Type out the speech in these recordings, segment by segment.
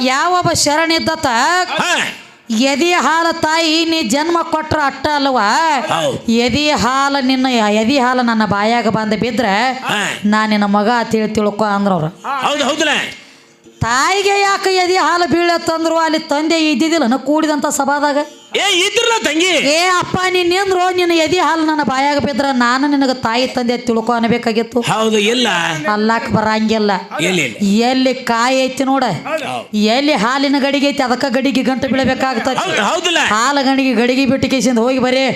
ಯಾವೊಬ್ಬ ಶರಣಿದ್ದತ ಎದಿ ಹಾಲ ತಾಯಿ ನೀ ಜನ್ಮ ಕೊಟ್ರ ಅಟ್ಟ ಅಲ್ವಾ. ಎದಿ ಹಾಲ ನಿನ್ನ ಎದಿ ಹಾಲ ನನ್ನ ಬಾಯಾಗ ಬಂದ ಬಿದ್ರೆ. ನಾ ನಿನ್ನ ಮಗ ತಿಳಿ ತಿಳ್ಕೊ ಅಂದ್ರವ್ರು. ತಾಯಿಗೆ ಯಾಕೆ ಎದಿ ಹಾಲು ಬೀಳತ್ತಂದ್ರು ಅಲ್ಲಿ ತಂದೆ ಇದ್ದಿದ್ದಿಲ್ಲ ನಾ ಕೂಡಿದಂತ ಸಭಾದಾಗ. ಏ ಇದ್ರಲ್ಲ ತಂಗಿ. ಏ ಅಪ್ಪ ನಿನ್ನೆಂದ್ರು ನಿನ್ನ ಎದಿ ಹಾಲು ನನ್ನ ಬಾಯಾಗ ಬಿದ್ರ ನಾನು ನಿನಗೆ ತಾಯಿ ತಂದೆ ತಿಳ್ಕೊ ಅನ್ಬೇಕಾಗಿತ್ತು. ಹೌದು ಇಲ್ಲ. ಅಲ್ಲಾಕ್ ಬರಂಗಿಲ್ಲ. ಎಲ್ಲಿ ಎಲ್ಲಿ ಕಾಯಿ ಐತಿ ನೋಡ ಎಲ್ಲಿ ಹಾಲಿನ ಗಡಿಗೆ ಐತಿ ಅದಕ್ಕ ಗಡಿಗೆ ಗಂಟು ಬೀಳಬೇಕಾಗ್ತದೆ ಹಾಲು ಗಣಿಗೆ ಗಡಿಗೆ ಬಿಟ್ಟು ಕೇಸಿಂದ ಹೋಗಿ ಬರೀ.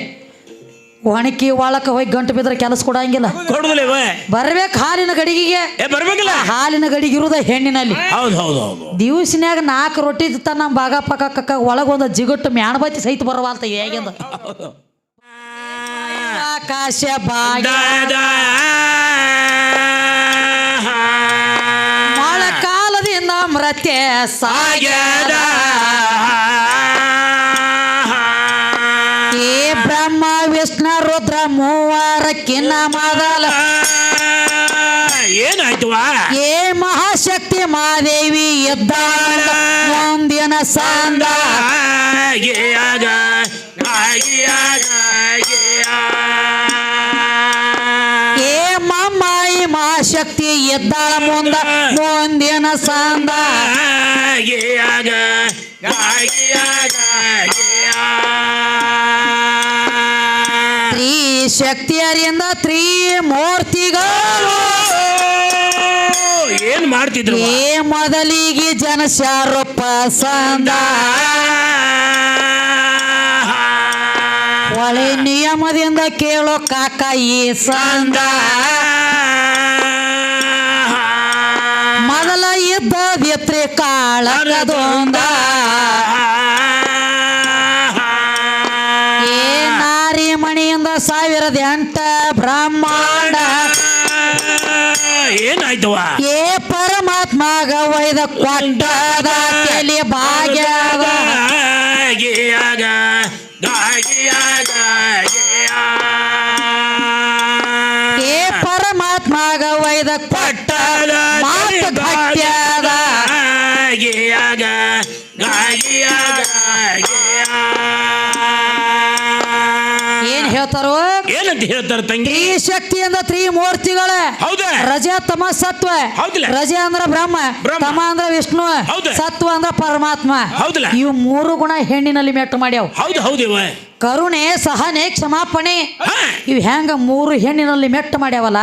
ಒಣಕಿ ಒಳಕ ಹೋಗಿ ಗಂಟು ಬಿದ್ರೆ ಕೆಲಸ ಕೊಡಂಗಿಲ್ಲ ಕೊಡುದಿಲ್ಲ ಬರ್ಬೇಕು ಹಾಲಿನ ಗಡಿಗೆಗೆ. ಬರ್ಬೇಕಲ್ಲ? ಹಾಲಿನ ಗಡಿಗೆ ಇರುದ ಹೆಣ್ಣಿನಲ್ಲಿ. ಹೌದು ಹೌದು ಹೌದು ದಿವ್ಸನ್ಯಾಗ ನಾಲ್ಕು ರೊಟ್ಟಿ ತನ್ನ ನಮ್ಮ ಬಾಗ ಪಕ್ಕ ಕಕ್ಕ ಒಳಗೊಂದು ಜಿಗುಟ್ಟು ಮ್ಯಾಣಬತ್ತಿ ಸಹಿತ ಬರವಾಲ್ತ ಹೇಗಿಂದ. ಆಕಾಶ ಬಾಗ ಮೊಳಕಾಲದಿಂದ ಮೃತ್ಯ ಸಾಗ್ಯದ. ರುದ್ರ ಮೂವರಕ್ಕಿನ್ನ ಮೊದಲ. ಏನಾಯ್ತು ಏ ಮಹಾಶಕ್ತಿ ಮಾದೇವಿ ಎದ್ದ ಮುಂದಿನ ಸಾಂದ ಏ ಮಮ್ಮಾಯಿ ಮಹಾಶಕ್ತಿ ಎದ್ದಾಳ ಮುಂದ ಮುಂದಿನ ಸಂದ ತ್ರೀ ಶಕ್ತಿಯರಿಂದ ತ್ರೀ ತ್ರಿಮೂರ್ತಿಗಳು ಏನ್ ಮಾಡ್ತಿದ್ರು? ಏ ಮೊದಲಿಗೆ ಜನಶಾರೂಪ ಸಂದ. ಒಳೆ ನಿಯಮದಿಂದ ಕೇಳೋ ಕಾಕ ಈ ಸಂದ. ಮೊದಲ ಇದ್ದ ಕಾಳಗದೊಂದ ಏ ಎಂಟ ಬ್ರಹ್ಮಾಂಡ ಏನಾಯ್ತು ಏ ಪರಮಾತ್ಮಗ ಒಯ್ದ ಕೊಟ್ಟದ ತಲೆ ಭಾಗ್ಯದ ಏ ಪರಮಾತ್ಮಗ ವೈದ ಕೊಟ್ಟದ ಮಾತು ಏನ್ ಹೇಳ್ತಾರೋ? ಏನಂತ ಹೇಳ್ತಾರೆ ತಂಗಿ? ಶಕ್ತಿ ಶಕ್ತಿಯಿಂದ ತ್ರೀ ಮೂರ್ತಿಗಳ ಹೌದಾ. ರಜ ತಮ ಸತ್ವ. ಹೌದಿಲ್ಲ. ರಜ ಅಂದ್ರ ಬ್ರಹ್ಮ. ತಮ ಅಂದ್ರ ವಿಷ್ಣು. ಸತ್ವ ಅಂದ್ರ ಪರಮಾತ್ಮ. ಹೌದಿಲ್ಲ. ಇವು ಮೂರು ಗುಣ ಹೆಣ್ಣಿನಲ್ಲಿ ಮೆಟ್ಟು ಮಾಡ್ಯಾವ. ಹೌದು ಹೌದಿವ ಕರುಣೆ ಸಹನೆ ಕ್ಷಮಾಪಣೆ. ಇವು ಹೆಂಗ ಮೂರು ಹೆಣ್ಣಿನಲ್ಲಿ ಮೆಟ್ಟು ಮಾಡ್ಯಾವಲ್ಲ?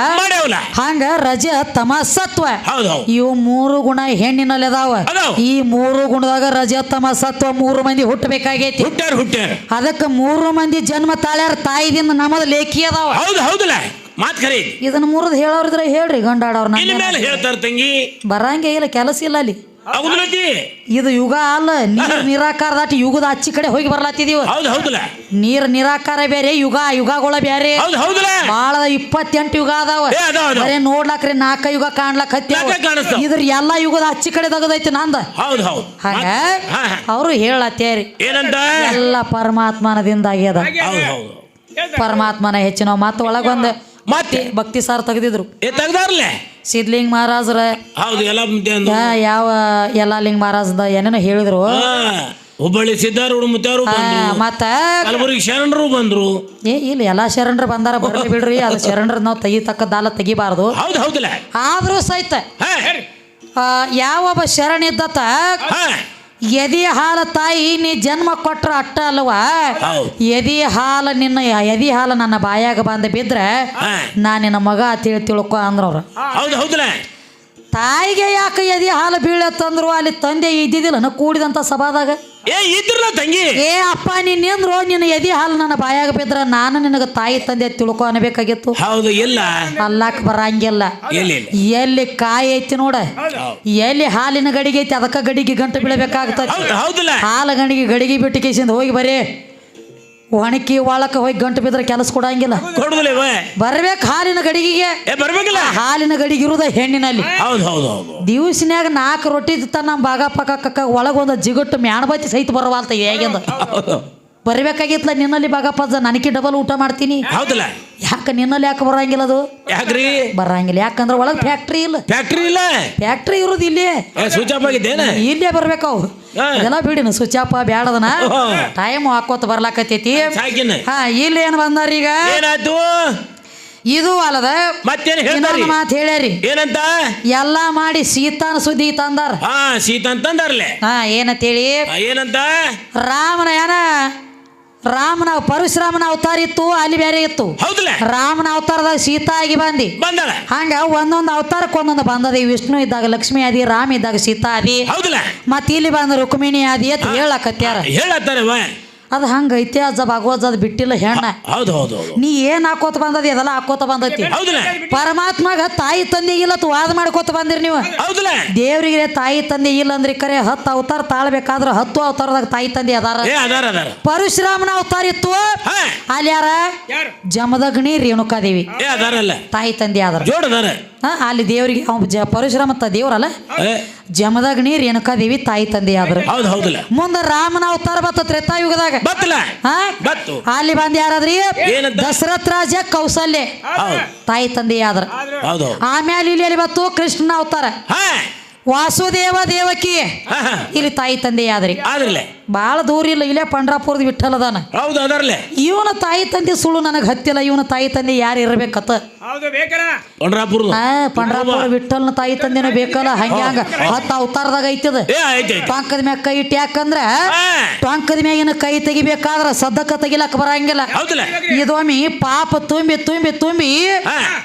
ಹಂಗ ರಜ ತಮ ಸತ್ವ. ಇವು ಮೂರು ಗುಣ ಹೆಣ್ಣಿನಲ್ಲಿ ಅದಾವ. ಈ ಮೂರು ಗುಣದಾಗ ರಜ ತಮ ಸತ್ವ ಮೂರು ಮಂದಿ ಹುಟ್ಟಬೇಕಾಗೈತಿ. ಅದಕ್ಕೆ ಮೂರು ಮಂದಿ ಜನ್ಮ ತಾಳ್ಯಾರ ತಾಯಿದಿಂದ ನಮ್ಮದ ಲೇಖಿ ಅದಾವ. ಹೌದು ಹೌದಲ್ಲ. ಮಾತ್ ಕರಿ. ಇದನ್ನ ಮೂರದ್ ಹೇಳೋರಿದ್ರೆ ಹೇಳ್ರಿ ಗಂಡಾಡೋರ್ ಇನ್ ಮೇಲೆ ಹೇಳ್ತಾರ ತಂಗಿ. ಬರಂಗೆ ಇಲ್ಲ ಕೆಲಸ ಇಲ್ಲ ಅಲ್ಲಿ. ಹೌದಲತಿ ಇದು ಯುಗ ಅಲ್ಲ ನೀರ್ ನಿರಾಕಾರ ದಾಟಿ ಯುಗದ ಅಚ್ಚಿ ಕಡೆ ಹೋಗಿ ಬರ್ಲಾತಿದೀವ. ಹೌದು ಹೌದಲ್ಲ? ನೀರ್ ನಿರಾಕಾರ ಬೇರೆ ಯುಗ ಯುಗಗಳ ಬೇರೆ. ಹೌದು ಹೌದಲ್ಲ? ಬಾಳ ಇಪ್ಪತ್ತೆಂಟು ಯುಗ ಅದಾವ. ಏ ಅದಾವ ರೀ ಬರೇ ನೋಡ್ಲಾಕ್ರಿ ನಾಲ್ಕ ಯುಗ ಕಾಣ್ಲಾಕ ಹತ್ತಿ ಇದ್ರ ಎಲ್ಲಾ ಯುಗದ ಅಚ್ಚಿ ಕಡೆ ತಗದೈತಿ ನಂದ. ಹೌದು ಹೌದು. ಹಂಗ ಹಾ, ಹಾ. ಅವರು ಹೇಳತ್ತೇರಿ ಏನಂತ? ಎಲ್ಲ ಪರಮಾತ್ಮನದಿಂದ ಆಗ್ಯದ ಹೌದು ಹೌದು. ಪರಮಾತ್ಮನ ಹೆಚ್ಚಿನ ಮತ್ತ ಒಳಗೊಂದು. ಮತ್ತೆ ಭಕ್ತಿ ಸಾರ್ ತೆಗೆದಿದ್ರು. ಏ ತೆಗ್ದಾರ್ಲೆ? ಸಿದ್ಲಿಂಗ್ ಮಹಾರಾಜರ. ಹೌದು ಎಲ್ಲ ಲಿಂಗ್. ಯಾ- ಯಾವ ಮಹಾರಾಜದ ಏನೇನೋ ಹೇಳಿದ್ರು. ಹಾ, ಹುಬ್ಬಳ್ಳಿ ಸಿದ್ಧಾರು ಆ, ಬಂದ್ರು. ಮತ್ತ ಕಲಬುರಗಿ ಶರಣರು ಬಂದ್ರು. ಏ ಇಲ್ಲ ಎಲ್ಲಾ ಶರಣರು ಬಂದಾರ ಬರ್ಲಿ ಬಿಡ್ರಿ ಅದು ಶರಣರ ನಾವು ತೆಗಿತಕ್ಕದ್ದಲ್ಲ ತೆಗಿಬಾರ್ದು. ಹೌದು ಹೌದಲ್ಲ? ಆದ್ರೂ ಸಹಿತ ಹಾ ಆ, ಯಾವೊಬ್ಬ ಶರಣಿದ್ದತ ಹಾ. ಎದಿ ಹಾಲ ತಾಯಿ ನೀ ಜನ್ಮ ಕೊಟ್ರ ಅಟ್ಟ ಅಲ್ವಾ? ಎದಿ ಹಾಲ ನಿನ್ನ ಎದಿ ಹಾಲ ನನ್ನ ಬಾಯಾಗ ಬಂದ ಬಿದ್ರೆ ನಾನು ನಾ ನಿನ್ನ ಮಗ ತಿಳ್ ತಿಳ್ಕೊ ಅಂದ್ರವ್ರು. ತಾಯಿಗೆ ಯಾಕೆ ಎದಿ ಹಾಲು ಬೀಳತ್ತಂದ್ರು ಅಲ್ಲಿ ತಂದೆ ಇದ್ದಿದ್ದಿಲ್ಲ? ನ ಕೂಡಿದಂತ ಸಭಾದಾಗ. ಏ ಇದ್ರಲ್ಲ ತಂಗಿ. ಏ ಅಪ್ಪ ನಿನ್ನೆಂದ್ರು ನಿನ್ನ ಎದಿ ಹಾಲು ನನ್ನ ಬಾಯಾಗ ಬಿದ್ರ ನಾನು ನಿನಗೆ ತಾಯಿ ತಂದೆ ತಿಳ್ಕೊ ಅನ್ಬೇಕಾಗಿತ್ತು. ಹೌದು ಇಲ್ಲ. ಅಲ್ಲಾಕ್ ಬರಂಗಿಲ್ಲ. ಎಲ್ಲಿ ಕಾಯಿ ಐತಿ ನೋಡ ಎಲ್ಲಿ ಹಾಲಿನ ಗಡಿಗೆ ಐತಿ ಅದಕ್ಕ ಗಡಿಗೆ ಗಂಟು ಬೀಳಬೇಕಾಗ್ತದೆ ಹಾಲು ಗಣಿಗೆ ಗಡಿಗೆ ಬಿಟ್ಟು ಕೇಸಿಂದ ಹೋಗಿ ಬರೀ. ಒಣಕಿ ಒಳಕ್ಕೆ ಹೋಗಿ ಗಂಟು ಬಿದ್ರೆ ಕೆಲಸ ಕೊಡಂಗಿಲ್ಲ. ಕೊಡುದಿಲ್ಲ ಬರ್ಬೇಕು ಹಾಲಿನ ಗಡಿಗೆಗೆ. ಬರ್ಬೇಕಿಲ್ಲ? ಹಾಲಿನ ಗಡಿಗೆ ಇರುದ ಹೆಣ್ಣಿನಲ್ಲಿ. ಹೌದು ಹೌದು ಹೌದು. ದಿವ್ಸನ್ಯಾಗ ನಾಲ್ಕು ರೊಟ್ಟಿ ತನ್ನ ನಮ್ಮ ಬಾಗ ಪಕ್ಕ ಕಕ್ಕ ಒಳಗೊಂದು ಜಿಗುಟ್ಟು ಮ್ಯಾಣಬತ್ತಿ ಸಹಿತ ಬರವಾಲ್ತ ಹೇಗಿಂದ. ಬರ್ಬೇಕಾಗಿತ್ತಲ್ಲ ಬರ್ಬೇಕಾಗಿತ್ಲ ನಿನ್ನಲ್ಲಿ ಬಾಗಪ್ಪ ನನಗೆ ಡಬಲ್ ಊಟ ಮಾಡ್ತೀನಿ. ಹೌದಲ್ಲ. ಯಾಕೆ ನಿನ್ನಲ್ಲಿ ಯಾಕೆ ಬರಂಗಿಲ್ಲ ಅದು? ಯಾಕ್ರಿ? ಬರಂಗಿಲ್ಲ. ಯಾಕಂದ್ರೆ ಒಳಗೆ ಫ್ಯಾಕ್ಟ್ರಿ ಇಲ್ಲ. ಫ್ಯಾಕ್ಟ್ರಿ ಇಲ್ಲ? ಫ್ಯಾಕ್ಟ್ರಿ ಇರೋದು ಇಲ್ಲಿ. ಸ್ವಿಚ್ ಆಫ್ ಆಗಿದ್ದೇನ? ಇಲ್ಲೇ ಬರ್ಬೇಕು ಅವು. ಎಲ್ಲ ಇದೆಲ್ಲ ಬಿಡಿನ ಸುಚಾಪ ಬ್ಯಾಡದನ. ಟೈಮ್ ಹಾಕೋತ ಬರ್ಲಾಕತ್ತೈತಿ. ಹಾ ಇಲ್ಲಿ ಏನು ಬಂದಾರ ಈಗ? ಏನಾಯ್ತು? ಇದು ಅಲ್ಲದ ಮತ್ತೆ ಮಾತು ಹೇಳ್ಯಾರಿ. ಏನಂತ? ಎಲ್ಲ ಮಾಡಿ ಸೀತಾನ ಸುದ್ದಿ ತಂದಾರ. ಹಾ ಸೀತಾ ಅಂತಂದಾರ್ಲೆ ಹಾ ಏನಂತೇಳಿ? ಏನಂತ? ರಾಮನ ಏನ ರಾಮನ ಪರಶುರಾಮನ ಅವತಾರ ಇತ್ತು ಅಲ್ಲಿ ಬೇರೆ ಇತ್ತು. ಹೌದಲ್ಲ ರಾಮನ ಅವತಾರದಾಗ ಸೀತಾ ಆಗಿ ಬಂದಿ. ಬಂದಳ? ಹಂಗ ಒಂದೊಂದು ಅವತಾರಕ್ಕೆ ಒಂದೊಂದು ಬಂದದ. ವಿಷ್ಣು ಇದ್ದಾಗ ಲಕ್ಷ್ಮಿ ಆದಿ ರಾಮ ಇದ್ದಾಗ ಸೀತಾ ಆದಿ. ಹೌದಲ್ಲ ಮತ್ತೆ ಇಲ್ಲಿ ಬಂದ ರುಕ್ಮಿಣಿ ಆದಿ ಅಂತ ಹೇಳಕತ್ಯಾರ. ಹೇಳತ್ತಾರವ? ಅದು ಹಂಗ ಐತಿ ಅಜ್ಜ ಭಗವದ್ ಅದು ಬಿಟ್ಟಿಲ್ಲ ಹೆಣ್ಣ. ಹೌದು ಹೌದು ಹೌದು. ನೀ ಏನ್ ಹಾಕೋತ ಬಂದದ ಅದೆಲ್ಲ ಹಾಕೋತ ಬಂದೈತಿ. ಹೌದಲ್ಲ ಪರಮಾತ್ಮಗ ತಾಯಿ ತಂದೆಗಿಲ್ಲ ತು ವಾದ ಮಾಡ್ಕೋತ ಬಂದಿರಿ ನೀವು. ಹೌದಲ್ಲ ದೇವ್ರಿಗೆ ತಾಯಿ ತಂದೆ ಇಲ್ಲ ಅಂದ್ರೆ ಕರೆ ಹತ್ತು ಅವತಾರ ತಾಳ್ಬೇಕಾದ್ರ ಹತ್ತು ಅವತಾರದಾಗ ತಾಯಿ ತಂದೆ ಅದಾರ. ಏ ಅದಾರ ಅದಾರ. ಪರಶುರಾಮನ ಅವತಾರ ಇತ್ತು. ಹಾ. ಅಲ್ಲಿ ಯಾರ? ಜಮದಗ್ನಿ ರೇಣುಕಾದೇವಿ. ಏ ಅದಾರಲ್ಲ. ತಾಯಿ ತಂದೆ ಆದ್ರ. ಜೋಡ್ ಅದಾರ. ಹಾ, ಅಲ್ಲಿ ದೇವ್ರಿಗೆ ಅವ ಜ ಪರಶುರಾಮ ತ ದೇವ್ರಲ್ಲ? ಏ, ಜಮದಗ್ನಿ ದೇವಿ ತಾಯಿ ತಂದೆ ಆದ್ರು ಹೌದು ಹೌದಲ್ಲ. ಮುಂದ ರಾಮನ ಅವತಾರ ಬತ್ತ ತ್ರೇತಾಯುಗದಾಗ ಹಾ? ಬತ್ತು. ಅಲ್ಲಿ ಬಂದ ಯಾರಾದ್ರಿ? ಏನಂತ? ದಶರಥ ರಾಜ ಕೌಸಲ್ಯ. ಹೌದು. ತಾಯಿ ತಂದೆ ಆದ್ರ ಹೌದು. ಆಮೇಲೆ ಇಲ್ಲಿ ಅಲ್ಲಿ ಬತ್ತು ಕೃಷ್ಣನ ಅವತಾರ. ಹಾ! ವಾಸುದೇವ ದೇವಕಿ. ಹಾ ಹಾ. ಇಲ್ಲಿ ತಾಯಿ ತಂದೆ ಆದ್ರಿ ಆದ್ರಲ್ಲ? ಬಾಳ ದೂರ ಇಲ್ಲ ಇಲ್ಲೇ ಪಂಡ್ರಾಪುರದ ವಿಠಲದಾನ ಹೌದು ಅದಾರಲ್ಲ. ಇವನ ತಾಯಿ ತಂದೆ ಸುಳ್ಳು ನನಗೆ ಹತ್ತಿಲ್ಲ ಇವನ ತಾಯಿ ತಂದೆ ಯಾರು ಇರಬೇಕತ್ತ ಹೌದು ಬೇಕಲ್ಲ? ಆ ಪಂಡ್ರಾಪುರ ವಿಠಲ್ನ ತಾಯಿ ತಂದೆನ ಬೇಕಲ್ಲ ಹಂಗ ಹತ್ತ ಅವತಾರದಾಗ ಐತದ. ಏ ಟೊಂಕದ ಮ್ಯಾಗ ಕೈ ಇಟ್ಟು ಯಾಕಂದ್ರ ಟೊಂಕದ ಮ್ಯಾಗಿನ ಕೈ ತೆಗಿಬೇಕಾದ್ರ ಸದ್ದಕ್ಕ ತೆಗಿಲಕ್ಕ ಬರಂಗಿಲ್ಲ. ಹೌದಲ್ಲ. ಇದೊಮ್ಮೆ ಪಾಪ ತುಂಬಿ ತುಂಬಿ ತುಂಬಿ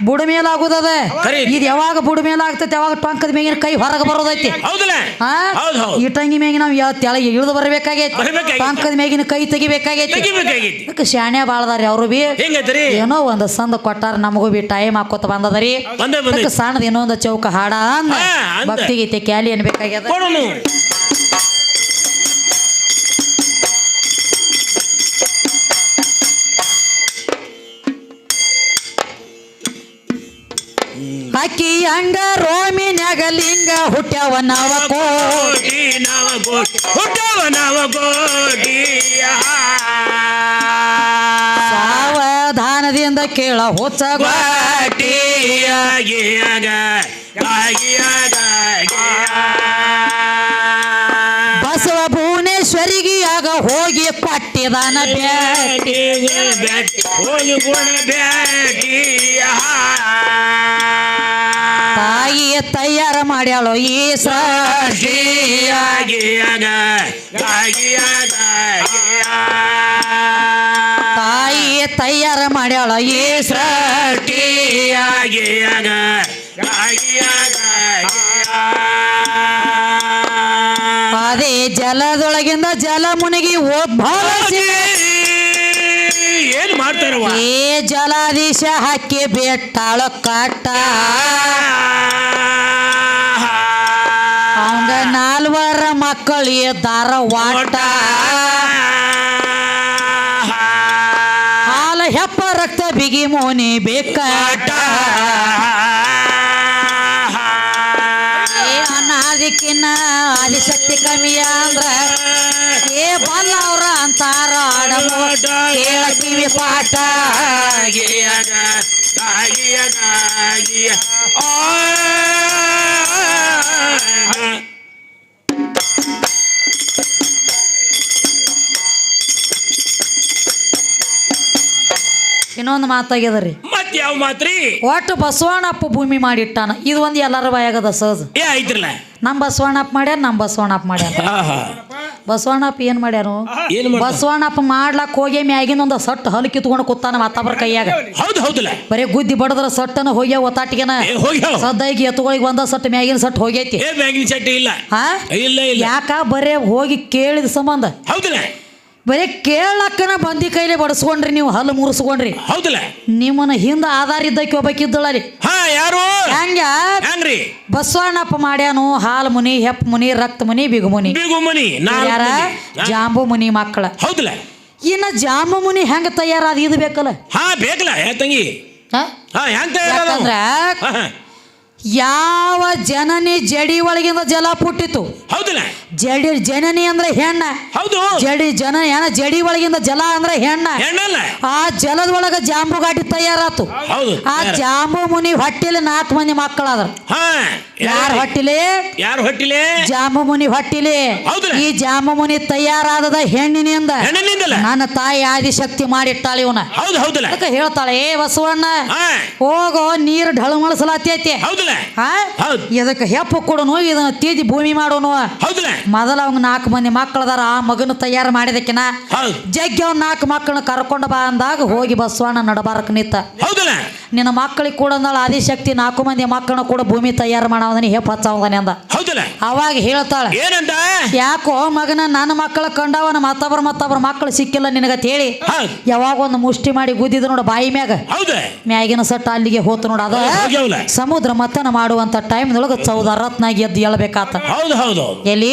ಬುಡ ಮೇಲಾಗುದದ ಖರೆ. ಇದು ಯಾವಾಗ ಬುಡ ಮೇಲಾಗ್ತೈತಿ ಯಾವಾಗ ಟೊಂಕದ ಮ್ಯಾಗಿನ ಕೈ ಹೊರಗೆ ಬರೋದೈತಿ. ಹೌದಲ್ಲ. ಹಾ? ಹೌದು ಹೌದು. ಇಟಂಗಿ ಮ್ಯಾಗಿನ ನಾವು ಯಾವ ತೆಳಗೆ ಇಳಿದು ಬರಬೇಕಾಗೈತಿ ಬರ್ಬೇಕಾಗೈತಿ. ಮೇಗಿನ ಮ್ಯಾಗಿನ ಕೈ ತೆಗಿಬೇಕಾಗೈತಿ. ತೆಗಿಬೇಕಾಗೈತಿ. ಅದಕ್ಕೆ ಶಾಣ್ಯ ಬಾಳದಾರಿ ಅವರು ಬಿ. ಹೆಂಗೈತ್ರಿ ಏನೋ ಒಂದು ಸಂದ ಕೊಟ್ಟಾರ ನಮಗೂ ಬಿ ಟೈಮ್ ಹಾಕೋತ ಬಂದದರಿ. ಬಂದೇ ಬಂದೈತಿ ಅದಕ್ಕೆ ಸಣ್ಣದ ಏನೋ ಒಂದು ಚೌಕ ಹಾಡ ಅಂದ. ಹಾ, ಕ್ಯಾಲಿ ಅನ್ಬೇಕಾಗ್ಯದ. ಕೊಡೋನು ಅಕ್ಕಿ ಅಂಗ ರೋಮಿನ್ಯಾಗ ಲಿಂಗ ಹುಟ್ಟ್ಯಾವ ನವ ಕೋಟಿ. ನವ ಕೋಟಿ. ಹುಟ್ಟವ ನವ ಕೋಟಿಯ ಸಾವಧಾನದಿಂದ ಕೇಳ ಹುಚ್ಚ ಕೋಟಿಯಾಗಿಯಾಗ ಆಗಿಯಾಗ ಬಸವ ಭುವನೇಶ್ವರಿಗೆ ಆಗ ಹೋಗಿ ಪಟ್ಟಿದಾನ ಬ್ಯಾಟಿ ಹೋಗಿ ಗುಣ ಬ್ಯಾಟಿಯ ಮಾಡ್ಯಾಳು ಈ ತಾಯಿ ತಯಾರ ಮಾಡ್ಯಾಳ ಈ ಅದೇ ಜಲದೊಳಗಿಂದ ಜಲ ಮುನಿಗಿ ಒಬ್ಬ ಏನ್ ಮಾಡ್ತಾರ ಏ ಜಲಾಧೀಶ ಹಾಕಿ ಬೆಟ್ಟಾಳ ಕಟ್ಟ ಮಕ್ಕಳು ಇದ್ದಾರ ವಾಟ. ಹಾಲ ಹೆಪ್ಪ ರಕ್ತ ಬಿಗಿ ಮೋನಿ ಬೇಕಾಟ ಏ ಅನಾದಿಕ್ಕಿನ್ನ ಆದಿಶಕ್ತಿ ಕಮ್ಮಿ ಅಂದ್ರ, ಏ ಬಲ್ಲ ಅವ್ರ ಅಂತಾರ ಆಡಮೋ ಕೇಳ ಕಿವಿ ಪಾಠ. ಆಗಿಯಾಗ ಆಗಿಯಾಗ ಆಗಿಯ ಇನ್ನೊಂದು ಮಾತಾಗ್ಯದರಿ ಮತ್ ಯಾವ ಮಾತ್ರಿ ಒಟ್ಟು ಬಸವಣ್ಣಪ್ಪ ಭೂಮಿ ಮಾಡಿಟ್ಟಾನ. ಇದು ಒಂದು ಎಲ್ಲರ ಬಾಯಾಗದ ಸಹಜ. ಏ ಐತ್ರಲ್ಲ ನಮ್ಮ ಬಸವಣ್ಣಪ್ಪ ಮಾಡ್ಯಾರ ನಮ್ಮ ಬಸವಣ್ಣಪ್ಪ ಮಾಡ್ಯಾರ ಆಹಾ ಬಸವಣ್ಣಪ್ಪ ಏನು ಮಾಡ್ಯಾರು ಏನ್ ಬಸವಣ್ಣಪ್ಪ ಮಾಡ್ಲಾಕ್ ಹೋಗಿ ಮ್ಯಾಗಿನ ಒಂದು ಸಟ್ಟು ಹಲ್ ಕಿತ್ಕೊಂಡು ಕೂತಾನ ಮತ್ತೊಬ್ಬರ ಕೈಯಾಗ. ಹೌದು ಹೌದಲ್ಲ ಬರೀ ಗುದ್ದಿ ಬಡದ್ರ ಸಟ್ಟನ ಹೋಗ್ಯಾವ ಒತ್ತಾಟಿಗೆನ? ಏ ಹೋಗ್ಯಾವ. ಸದ್ದಾಗಿ ಎತ್ತುಗಳಿಗೆ ಒಂದ ಸಟ್ಟು ಮ್ಯಾಗಿನ ಸಟ್ಟು ಹೋಗೈತಿ. ಏ ಬ್ಯಾಗಿನ ಚಟ್ಟಿ ಇಲ್ಲ. ಹಾ? ಇಲ್ಲ ಇಲ್ಲ. ಯಾಕ ಬರೇ ಹೋಗಿ ಕೇಳಿದ ಸಂಬಂಧ? ಹೌದಲ್ಲ ಬರೀ ಕೇಳಕ್ಕನ ಬಂದಿ ಕೈಲಿ ಬಡಿಸ್ಕೊಂಡ್ರಿ ನೀವು ಹಲ್ಲು ಮುರಿಸ್ಕೊಂಡ್ರಿ. ಹೌದಲ್ಲ. ನಿಮ್ಮನ್ನ ಹಿಂದ ಆಧಾರ ಇದ್ದಕ್ಕೆ ಒಬ್ಬಕಿದ್ದಳರಿ ಹಾ ಯಾರು? ಹೆಂಗ ಹೆಂಗ್ರಿ? ಬಸವಣ್ಣಪ್ಪ ಮಾಡ್ಯಾನು ಹಾಲು ಮುನಿ ಹೆಪ್ ಮುನಿ ರಕ್ತ ಮುನಿ ಬಿಗು ಮುನಿ. ಬಿಗು ಮನಿ ನಾಲ್ಕು ಯಾರ? ಜಾಂಬು ಮುನಿ ಮಕ್ಕಳ. ಹೌದಲ್ಲ. ಇನ್ನ ಜಾಂಬು ಮುನಿ ಹೆಂಗ ತಯಾರಾದ ಇದು ಬೇಕಲ್ಲ? ಹಾ ಬೇಕಲ್ಲ ತಂಗಿ? ಹಾ? ಹಾ ಹೆಂಗ್ ತಯಾರ ಯಾಕಂದ್ರ ಯಾವ ಜನನಿ ಜಡಿ ಒಳಗಿಂದ ಜಲ ಪುಟ್ಟಿತು? ಹೌದಲ್ಲ. ಜಡಿ ಜನನಿ ಅಂದ್ರೆ ಹೆಣ್ಣ. ಹೌದು. ಜಡಿ ಜನ ಏನ ಜಡಿ ಒಳಗಿಂದ ಜಲ ಅಂದ್ರೆ ಹೆಣ್ಣ. ಹೆಣ್ಣಲ್ಲ. ಆ ಜಲದೊಳಗ ಜಾಂಬು ಗಾಡಿ ತಯಾರಾತು. ಹೌದು ಆ ಜಾಂಬು ಮುನಿ ಹೊಟ್ಟಿಲಿ ನಾಲ್ಕು ಮಂದಿ ಮಕ್ಕಳಾದ್ರ. ಯಾರ? ಹೊಟ್ಟಿಲಿ? ಯಾರು ಹೊಟ್ಟಿಲಿ? ಜಾಂಬು ಮುನಿ ಹೊಟ್ಟಿಲಿ. ಈ ಜಾಂಬು ಮುನಿ ತಯಾರಾದದ ಹೆಣ್ಣಿನಿಂದ ನನ್ನ ತಾಯಿ ಆದಿಶಕ್ತಿ ಮಾಡಿಟ್ಟಾಳೆ ಇವನ. ಹೌದು ಹೌದಲ್ಲ. ಹೇಳ್ತಾಳೆ ಏ ಬಸವಣ್ಣ ಹೋಗೋ ನೀರು ಢಳಮಳಸಲಾತೈತಿ ಹೌದಲ್ಲ ಹಾ? ಹೌದು. ಇದಕ್ಕೆ ಹೆಪ್ಪು ಕೊಡೋನು ಇದನ್ನ ತೀದಿ ಭೂಮಿ ಮಾಡೋನು. ಹೌದಲ್ಲ ಮೊದಲ ಅವಂಗ ನಾಲ್ಕು ಮಂದಿ ಮಕ್ಕಳದಾರ ಆ ಮಗನ ತಯಾರು ಮಾಡಿದಕ್ಕಿನ ಹೌದು. ಜಗ್ಗಿ ಅವ್ನ ನಾಲ್ಕು ಮಕ್ಕಳನ್ನ ಕರ್ಕೊಂಡು ಬಾ ಅಂದಾಗ ಹೋಗಿ ಬಸವಣ್ಣ ನಡಬಾರಕ್ ನಿಂತ. ಹೌದಲ್ಲ ನಿನ್ನ ಮಕ್ಕಳಿಗೆ ಕೂಡ ಅಂದಾಳ ಆದಿಶಕ್ತಿ ನಾಲ್ಕು ಮಂದಿ ಮಕ್ಕಳನ್ನ ಕೂಡ ಭೂಮಿ ತಯಾರು ಮಾಡವದನಿ ಹೆಪ್ಪ ಹಚ್ಚವದನೆ ಅಂದ. ಹೌದಲ್ಲ ಅವಾಗ ಹೇಳ್ತಾಳೆ ಯಾಕೋ ಮಗನ ನನ್ನ ಮಕ್ಕಳ ಕಂಡವನ ಮತ್ತೊಬ್ಬರ ಮತ್ತೊಬ್ಬರ ಮಕ್ಕಳು ಸಿಕ್ಕಿಲ್ಲ ನಿನಗತ್ ಹೇಳಿ. ಹೌದು. ಯಾವಾಗ ಒಂದು ಮುಷ್ಟಿ ಮಾಡಿ ಗುದ್ದಿದ ನೋಡು ಬಾಯಿ ಮ್ಯಾಗ. ಹೌದ ಮ್ಯಾಗಿನ ಸಟ್ಟ ಅಲ್ಲಿಗೆ ಹೋತು ನೋಡ ಅದ ಹೋಗ್ಯಾವಲ್ಲ ಸಮುದ್ರ ಮಥನ ಮಾಡುವಂತ ಟೈಮ್ದೊಳಗೆ ಚೌದ ರತ್ನಾಗಿ ಎದ್ದು ಹೇಳಬೇಕಾತ. ಹೌದು ಹೌದು ಹೌದು. ಎಲ್ಲಿ?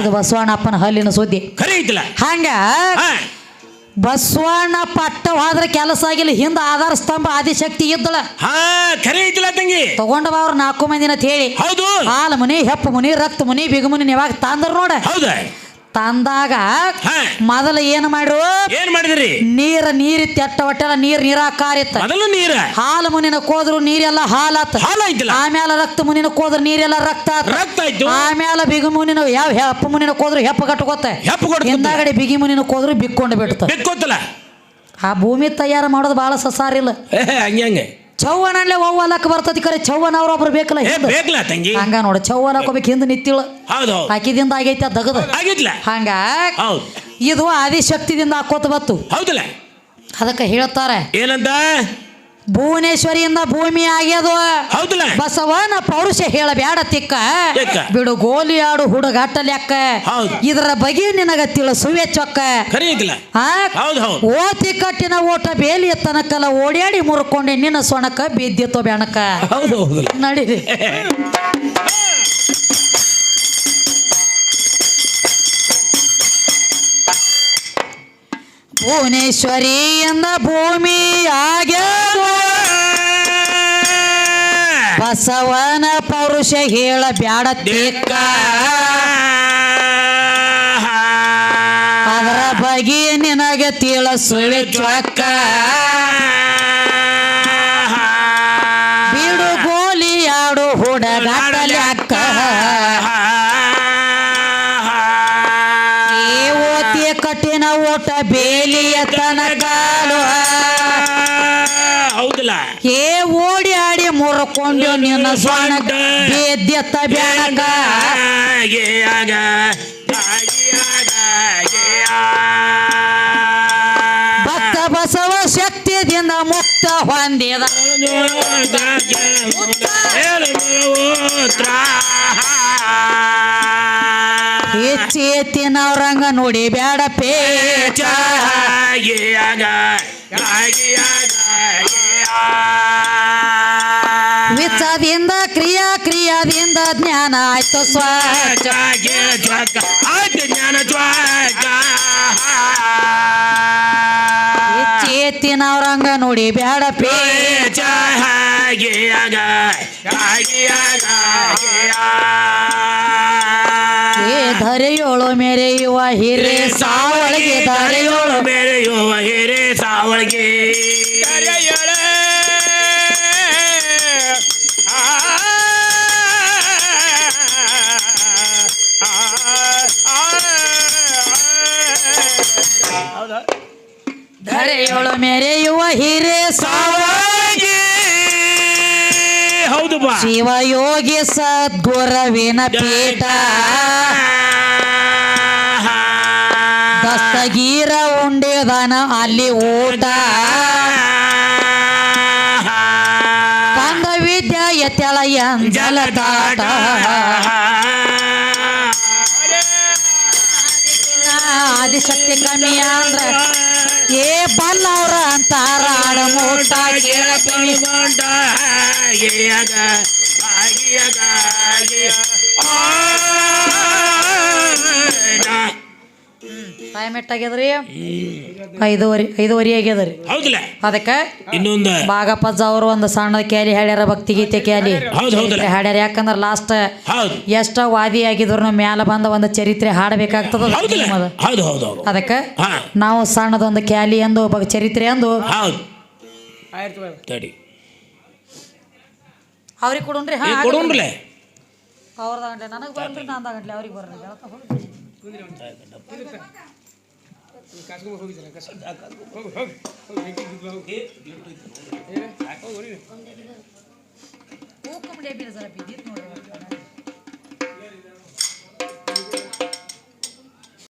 ಇದು ಬಸವಣ್ಣಪ್ಪನ ಹಲ್ಲಿನ ಸುದ್ದಿ. ಖರೆ ಐತಿಲ್ಲ ಹಂಗ ಬಸವಣ್ಣ ಪಟ್ಟ ಹೋದ್ರ ಕೆಲಸ ಆಗಿಲ್ಲ ಹಿಂದ ಆಧಾರ ಸ್ತಂಭ ಆದಿಶಕ್ತಿ ಇದ್ದಳ ಹಾ ಖರೆ ಐತಿಲ್ಲ ತಂಗಿ. ತಗೊಂಡ ಅವ್ರ ನಾಲ್ಕು ಮಂದಿನ ಅಂತ ಹೇಳಿ. ಹೌದು. ಹಾಲು ಮುನಿ ಹೆಪ್ಪ ಮುನಿ ರಕ್ತ ಮುನಿ ಬಿಗ ಮುನಿ ಯಾವಾಗ ತಂದ್ರ ನೋಡ. ಹೌದ. ತಂದಾಗ ಮೊದಲು ಏನು ಮಾಡ್ರು? ಏನ್ ಮಾಡಿದ್ರಿ? ನೀರ ನೀರಿತ್ತು ಎಟ್ಟ ಹೊಟ್ಟೆಲ್ಲ ನೀರ್ ನೀರಾಕಾರಿತ್ತ ಮೊದಲು ನೀರ. ಹಾಲು ಮುನಿನ ಕೋದ್ರು ನೀರೆಲ್ಲ ಹಾಲತ್. ಹಾಲು ಐತಿಲ್ಲ ಆಮೇಲೆ ರಕ್ತ ಮುನಿನ ಕೋದ್ರು ನೀರೆಲ್ಲ ರಕ್ತ ಆತ. ರಕ್ತ ಆಯ್ತು. ಆಮೇಲೆ ಬಿಗಿ ಮುನಿನ ಯಾವ ಹೆಪ್ಪ ಮುನಿನ ಕೋದ್ರು ಹೆಪ್ಪ ಕಟ್ಕೋತ ಹೆಪ್ಪ ಹಿಂದಾಗಡೆ ಬಿಗಿ ಮುನಿನ ಕೋದ್ರು ಬಿಕ್ಕೊಂಡು ಬಿಡ್ತ. ಬೆಕ್ಕೋತಲ್ಲ ಆ ಭೂಮಿ ತಯಾರು ಮಾಡೋದು ಬಹಳ ಸಸಾರಿಲ್ಲ. ಹಂಗೆ ಹಂಗೆ. ಚೌವನಲ್ಲೇ ಅವ್ವಲಕ್ಕ ಬರ್ತತಿ ಕರೆ. ಚೌವನ ಅವ್ರೊಬ್ರು ಬೇಕಲ್ಲ ಏ ಹಿಂದ? ಬೇಕಲ್ಲ ತಂಗಿ? ಹಂಗ ನೋಡು ಚೌವನ ಹಾಕೋಬೇಕು ಹಿಂದ ನಿತ್ತಿಳ. ಹೌದು ಹೌದು. ಹಾಕಿದಿಂದ ಆಗೈತಿ ಆ ದಗದ. ಆಗಿತ್ಲ ಹಂಗ? ಹೌದು. ಇದು ಆದಿಶಕ್ತಿದಿಂದ ಹಾಕೋತ ಬತ್ತು. ಹೌದಲ್ಲ? ಅದಕ್ಕೆ ಹೇಳ್ತಾರೆ ಏನಂತ? ಭುವನೇಶ್ವರಿಯಿಂದ ಭೂಮಿ ಆಗ್ಯದ. ಹೌದಲ್ಲ? ಬಸವನ ಪೌರುಷ ಹೇಳಬೇಡ ತಿಕ್ಕ. ತಿಕ್ಕ. ಬಿಡು ಗೋಲಿ ಆಡು ಹುಡುಗಾಟ ಲೆಕ್ಕ. ಹೌದು. ಇದರ ಬಗ್ಗೆ ನಿನಗ ತಿಳಿಸುವೆ ಚೊಕ್ಕ. ಓ ಐತಿಲ್ಲ ಆ? ಹೌದು ಹೌದು. ಓತಿ ಕಟ್ಟಿನ ಓಟ ಬೇಲಿಯ ತನಕಲ್ಲ ಓಡ್ಯಾಡಿ ಮುರ್ಕೊಂಡೆ ನಿನ್ನ ಸೊಣಕ ಬಿದ್ದಿತ್ತು ಬೆಣಕ ಹೌದು ಹೌದಲ್ಲ ನಡೀರಿ. ಭುವನೇಶ್ವರಿಯಿಂದ ಭೂಮಿ ಆಗ್ಯದು ಬಸವನ ಪೌರುಷ ಹೇಳ ಬ್ಯಾಡ ತಿಕ್ಕ ಅದರ ಬಗ್ಗೆ ನಿನಗೆ ಸುಳಿ ಚೊಕ್ಕ ಬಿಡು ಗೋಲಿ ಆಡು ಹುಡುಗಾಟ ನಿನ್ನ ಸೊಣಗ ಬೇದ್ಯತ್ತ ಆಗ? ಭಕ್ತ ಬಸವ ಶಕ್ತಿಯಿಂದ ಮುಕ್ತ ಹೊಂದಿದ. ಹೆಚ್ಚೆತ್ತಿನವ್ರಂಗ ನೋಡಿ ಬ್ಯಾಡ ಪೇಚ. ವಿಚಾರದಿಂದ ಕ್ರಿಯಾ ಕ್ರಿಯಾದಿಂದ ಜ್ಞಾನ ಆಯ್ತು ಸ್ವಚ್ಛ. ಜ್ಞಾನ ಜ್ವಾಕ ಹೆಚ್ಚೆತ್ತಿನವ್ರಂಗ ನೋಡಿ ಬ್ಯಾಡ ಪೇ. ಧರೆಯೋಳು ಮೆರೆಯುವ ಹಿರೇ ಸಾವಳಿಗೆ, ಧರೆಯೋಳು ಮೆರೆಯುವ ಹಿರೇ ಸಾವಳಿಗೆ. ಧರೆಯೋಳು ಮೆರೆಯುವ ಹಿರೇ ಸಾವಾಗಿ ಹೌದು ಬಾ. ಶಿವಯೋಗಿ ಸದ್ಗುರವಿನ ಪೀಠ. ದಸ್ತಗೀರ ಉಂಡೇದನ ಅಲ್ಲಿ ಊಟ. ಕಂದ ವಿದ್ಯ ಆದಿಶಕ್ತಿ ಕಮ್ಮಿ ಅಂದ್ರ ಏ ಬಲ್ಲವ್ರ ಅಂತಾರ ಆಡಮೂಟ ಕೇಳತೀನಿ ಟೈಮ್ ಎಷ್ಟಾಗ್ಯದ್ರಿ ಐದುವರೆ ಐದುವರೆ ಆಗ್ಯದ ರೀ ಹೌದಲ್ಲ. ಅದಕ್ಕೆ ಇನ್ನೊಂದ ಬಾಗಪ್ಪಜ್ಜ ಅವರು ಒಂದು ಸಣ್ಣ ಕ್ಯಾಲಿ ಹೇಳ್ಯಾರ ಭಕ್ತಿಗೀತೆ ಕ್ಯಾಲಿ. ಹೌದ್ ಹೌದಲ್ಲ. ಚರಿತ್ರೆ ಹಾಡ್ಯಾರ ಯಾಕಂದ್ರೆ ಲಾಸ್ಟ್ ಹೌದು. ಎಷ್ಟ ವಾದಿ ಆಗಿದ್ರು ಮ್ಯಾಲ ಬಂದ ಒಂದು ಚರಿತ್ರೆ ಹಾಡಬೇಕಾಗ್ತದ ಹೌದಲ್ಲ. ಹೌದು ಹೌದು ಹೌದು. ಅದಕ್ಕೆ ನಾವು ಸಣ್ಣದೊಂದು ಕ್ಯಾಲಿ ಎಂದು ಬ- ಚರಿತ್ರೆ ಎಂದು ಅವ್ರಿಗೆ ಕೊಡೋಣ್ರಿ ಹಾ ಏ ಕೊಡೋಣ್ರಲೆ ಅವ್ರದ ಗಂಟೆ ನನಗೆ ಅವ್ರಿಗೆ ನಂದ ಗಂಟ್ಲೆ ಅವ್ರಿಗೆ ಹೋಗಿ ಹೇಳ್ತಾ ಹೋಗಿ ಹೋಗಿ ಹೋಗಿ ಹೋಗಿ ಹೋಗಿ ನೋಡ್ರಿ